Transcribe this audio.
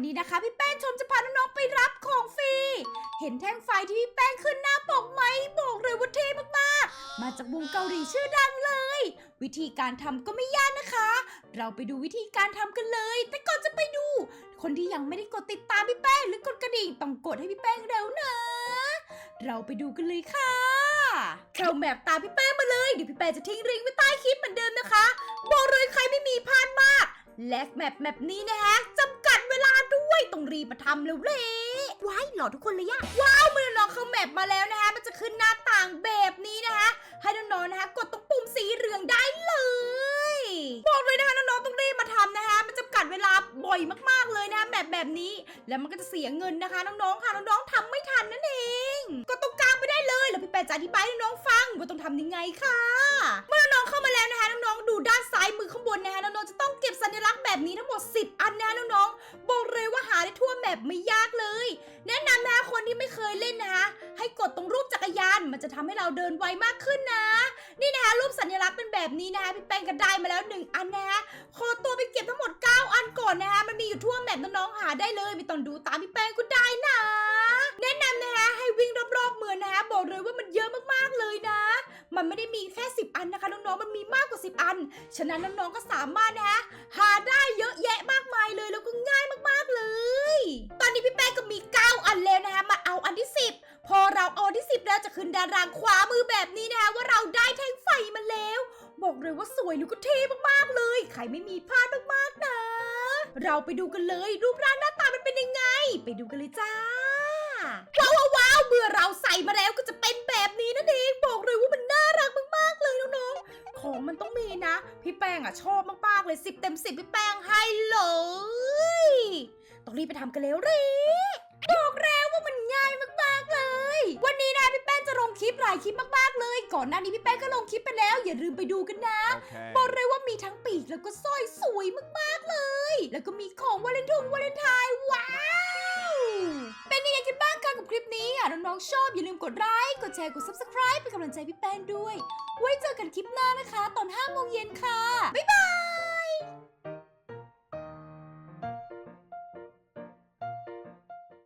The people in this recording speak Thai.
วันนี้นะคะ พี่แป้งชมจะพาน้องๆไปรับของฟรี เห็นแท่งไฟที่พี่แป้งขึ้นหน้าปกไหมบอกเลยว่าเท่มากๆ มาจากวงเกาหลีชื่อดังเลย วิธีการทำก็ไม่ยากนะคะ เราไปดูวิธีการทำกันเลย แต่ก่อนจะไปดู คนที่ยังไม่ได้กดติดตามพี่แป้งหรือกดกระดิ่งต้องกดให้พี่แป้งเร็วนะ เราไปดูกันเลยค่ะเข้าแมปตามพี่แป้งมาเลยเดี๋ยวพี่แป้งจะทิ้งริงก์ไว้ใต้คลิปเหมือนเดิมนะคะ บอกเลยใครไม่มีพลาดมากและแมปแมปนี้นะฮะจะ ต้องรีบมาทำเร็วๆว้ายหล่อทุกคนเลยอะว้าวเมื่อน้องเข้าแมปมาแล้วนะฮะมันจะขึ้นหน้าต่างแบบนี้นะคะ ให้น้องๆนะคะ กดตรงปุ่มสีเหลืองได้เลยบอกเลยนะคะน้องๆต้องรีบมาทำนะคะ มันจำกัดเวลาบ่อยมากๆเลยนะแบบแบบนี้ แล้วมันก็จะเสียเงินนะคะน้องๆค่ะน้องๆทำไม่ทันนั่นเองก็ตรงกลางไปได้เลยแล้วพี่แปจะอธิบายให้น้องๆฟังว่าต้องทำยังไงค่ะเมื่อน้องๆเข้ามาแล้วนะคะน้องๆดูด้านซ้ายมือข้างบนนะคะน้องๆจะต้องเก็บสัญลักษณ์แบบนี้ทั้งหมด 10 อันนะน้อง ทั่วแมปไม่ยากเลย แนะนำนะคะคนที่ไม่เคยเล่นนะคะ ให้กดตรงรูปจักรยาน มันจะทำให้เราเดินไวมากขึ้นนะ นี่นะคะรูปสัญลักษณ์เป็นแบบนี้นะคะพี่แป้งก็ได้มาแล้วหนึ่งอันนะคะขอตัวไปเก็บทั้งหมด 9 อันก่อนนะคะมันมีอยู่ทั่วแมปน้องๆหาได้เลยไม่ต้องดูตามพี่แป้งก็ได้นะ แนะนำนะคะให้วิ่งรอบๆเมืองนะคะบอกเลยว่ามันเยอะมากๆเลยนะ มันไม่ได้มีแค่ 10 อันนะคะน้องๆมันมีมากกว่า 10 อัน ฉะนั้นน้องๆก็สามารถนะคะหาได้เยอะ อันที่ 10 พอเราเอาอันที่ 10แล้วจะขึ้นดารางขวามือแบบนี้นะคะว่าเราได้แท่งไฟมาแล้ว บอกเลยว่าสวยแล้วก็เท่มากๆเลย ใครไม่มีพลาดมากๆนะ เราไปดูกันเลยรูปร่างหน้าตามันเป็นยังไง ไปดูกันเลยจ้าว้าวว้าวเมื่อเราใส่มาแล้วก็จะเป็นแบบนี้นั่นเองบอกเลยว่ามันน่ารักมากๆเลยน้องๆของมันต้องมีนะ พี่แป้งอะชอบมากๆเลย10เต็ม10พี่แป้งให้เลยต้องรีบไปทำกันเร็วรีบอกแล้วว่ามันง่ายมากๆเลย วันนี้นะพี่แป้งจะ ลงคลิปหลายคลิปมากๆเลย ก่อนหน้านี้พี่แป้งก็ลงคลิปไปแล้ว อย่าลืมไปดูกันนะ Okay. บอกเลยว่ามีทั้งปีกแล้วก็สร้อยสวยมากๆเลย แล้วก็มีของวาเลนทงวาเลนไทน์ว้าว เป็นยังไงกันบ้างคะกับคลิปนี้อะน้องๆชอบอย่าลืมกดไลค์กดแชร์กด subscribe เป็นกำลังใจพี่แป้งด้วย ไว้เจอกันคลิปหน้านะคะ ตอน5โมงเย็นค่ะ บ๊ายบาย